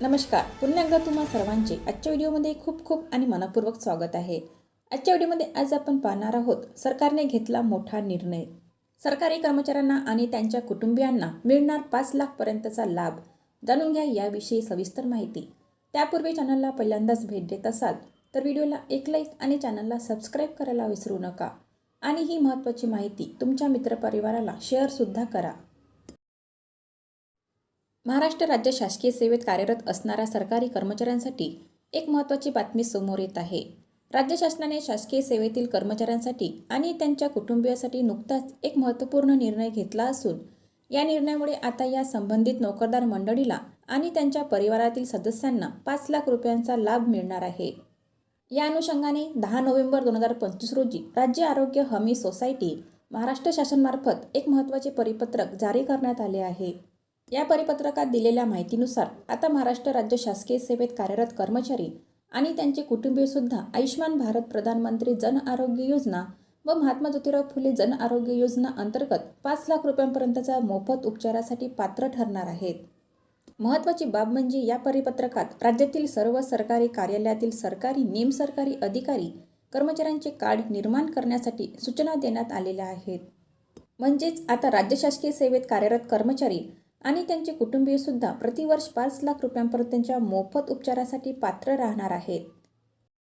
नमस्कार. पुन्हा एकदा तुम्हा सर्वांचे आजच्या व्हिडिओमध्ये खूप खूप आणि मनपूर्वक स्वागत आहे. आजच्या व्हिडिओमध्ये आज आपण पाहणार आहोत सरकारने घेतला मोठा निर्णय. सरकारी कर्मचाऱ्यांना आणि त्यांच्या कुटुंबियांना मिळणार पाच लाखपर्यंतचा लाभ. जाणून घ्या याविषयी सविस्तर माहिती. त्यापूर्वी चॅनलला पहिल्यांदाच भेट देत असाल तर व्हिडिओला एक लाईक आणि चॅनलला सबस्क्राईब करायला विसरू नका. आणि ही महत्त्वाची माहिती तुमच्या मित्रपरिवाराला शेअरसुद्धा करा. महाराष्ट्र राज्य शासकीय सेवेत कार्यरत असणाऱ्या सरकारी कर्मचाऱ्यांसाठी एक महत्त्वाची बातमी समोर येत आहे. राज्य शासनाने शासकीय सेवेतील कर्मचाऱ्यांसाठी आणि त्यांच्या कुटुंबियासाठी नुकताच एक महत्त्वपूर्ण निर्णय घेतला असून या निर्णयामुळे आता या संबंधित नोकरदार मंडळीला आणि त्यांच्या परिवारातील सदस्यांना पाच लाख रुपयांचा लाभ मिळणार आहे. या अनुषंगाने दहा नोव्हेंबर दोन हजार पंचवीस रोजी राज्य आरोग्य हमी सोसायटी महाराष्ट्र शासनमार्फत एक महत्त्वाचे परिपत्रक जारी करण्यात आले आहे. या परिपत्रकात दिलेल्या माहितीनुसार आता महाराष्ट्र राज्य शासकीय सेवेत कार्यरत कर्मचारी आणि त्यांचे कुटुंबीयसुद्धा आयुष्मान भारत प्रधानमंत्री जन आरोग्य योजना व महात्मा ज्योतिराव फुले जन आरोग्य योजना अंतर्गत पाच लाख रुपयांपर्यंतचा मोफत उपचारासाठी पात्र ठरणार आहेत. महत्त्वाची बाब म्हणजे या परिपत्रकात राज्यातील सर्व सरकारी कार्यालयातील सरकारी निमसरकारी अधिकारी कर्मचाऱ्यांचे कार्ड निर्माण करण्यासाठी सूचना देण्यात आलेल्या आहेत. म्हणजेच आता राज्य शासकीय सेवेत कार्यरत कर्मचारी आणि त्यांचे कुटुंबीयसुद्धा प्रतिवर्ष पाच लाख रुपयांपर्यंतच्या मोफत उपचारासाठी पात्र राहणार आहेत.